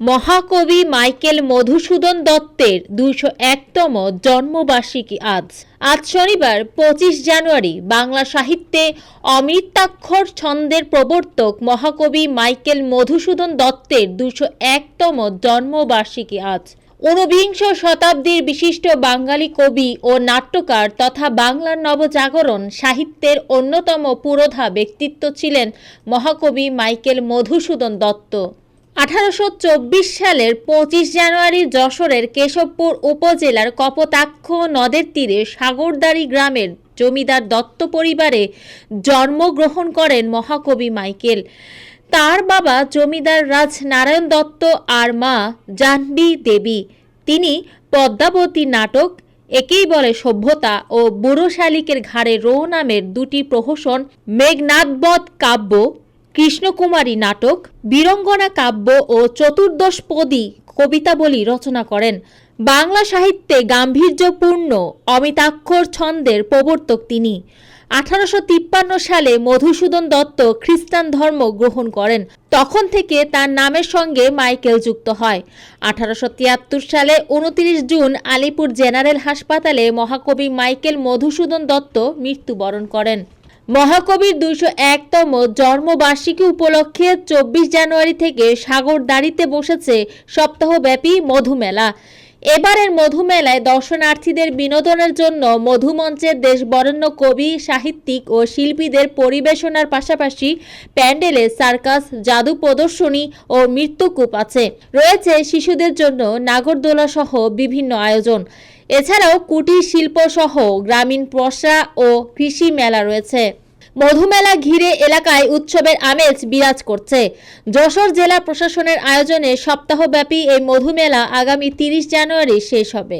মহাকবি মাইকেল মধুসূদন দত্তের দুইশো একতম জন্মবার্ষিকী আজ। আজ শনিবার, পঁচিশ জানুয়ারি, বাংলা সাহিত্যে অমৃতাক্ষর ছন্দের প্রবর্তক মহাকবি মাইকেল মধুসূদন দত্তের দুশো একতম জন্মবার্ষিকী আজ। ঊনবিংশ শতাব্দীর বিশিষ্ট বাঙালি কবি ও নাট্যকার তথা বাংলার নবজাগরণ সাহিত্যের অন্যতম পুরোধা ব্যক্তিত্ব ছিলেন মহাকবি মাইকেল মধুসূদন দত্ত। আঠারোশো চব্বিশ সালের পঁচিশ জানুয়ারি যশোরের কেশবপুর উপজেলার কপোতাক্ষ নদের তীরে সাগরদাড়ি গ্রামের জমিদার দত্ত পরিবারে জন্মগ্রহণ করেন মহাকবি মাইকেল। তার বাবা জমিদার রাজ নারায়ণ দত্ত আর মা জাহ্নবী দেবী। তিনি পদ্মাবতী নাটক, একেই বলে সভ্যতা ও বুড়ো শালিকের ঘাড়ে রো নামের দুটি প্রহসন মেঘনাদবধ কাব্য কৃষ্ণকুমারী নাটক, বীরঙ্গনা কাব্য ও চতুর্দশপদী কবিতাবলী রচনা করেন। বাংলা সাহিত্যে গাম্ভীর্যপূর্ণ অমিতাক্ষর ছন্দের প্রবর্তক তিনি। আঠারোশো তিপ্পান্ন সালে মধুসূদন দত্ত খ্রিস্টান ধর্ম গ্রহণ করেন। তখন থেকে তার নামের সঙ্গে মাইকেল যুক্ত হয়। আঠারোশো তিয়াত্তর সালে উনত্রিশ জুন আলিপুর জেনারেল হাসপাতালে মহাকবি মাইকেল মধুসূদন দত্ত মৃত্যুবরণ করেন। মহাকবির দুশো একতম জন্মবার্ষিকী উপলক্ষে চব্বিশ জানুয়ারি থেকে সাগর দাঁড়িতে বসেছে সপ্তাহব্যাপী মধুমেলা। এবারের মধুমেলায় দর্শনার্থীদের বিনোদনের জন্য মধুমঞ্চের দেশ দেশবরেণ্য কবি, সাহিত্যিক ও শিল্পীদের পরিবেশনার পাশাপাশি প্যান্ডেলে সার্কাস, জাদু প্রদর্শনী ও মৃত্যুকূপ আছে। রয়েছে শিশুদের জন্য নাগরদোলা সহ বিভিন্ন আয়োজন। এছাড়াও কুটির শিল্প সহ গ্রামীণ প্রসা ও কৃষি মেলা রয়েছে। মধুমেলা ঘিরে এলাকায় উৎসবের আমেজ বিরাজ করছে। যশোর জেলা প্রশাসনের আয়োজনে সপ্তাহব্যাপী এই মধুমেলা আগামী তিরিশ জানুয়ারি শেষ হবে।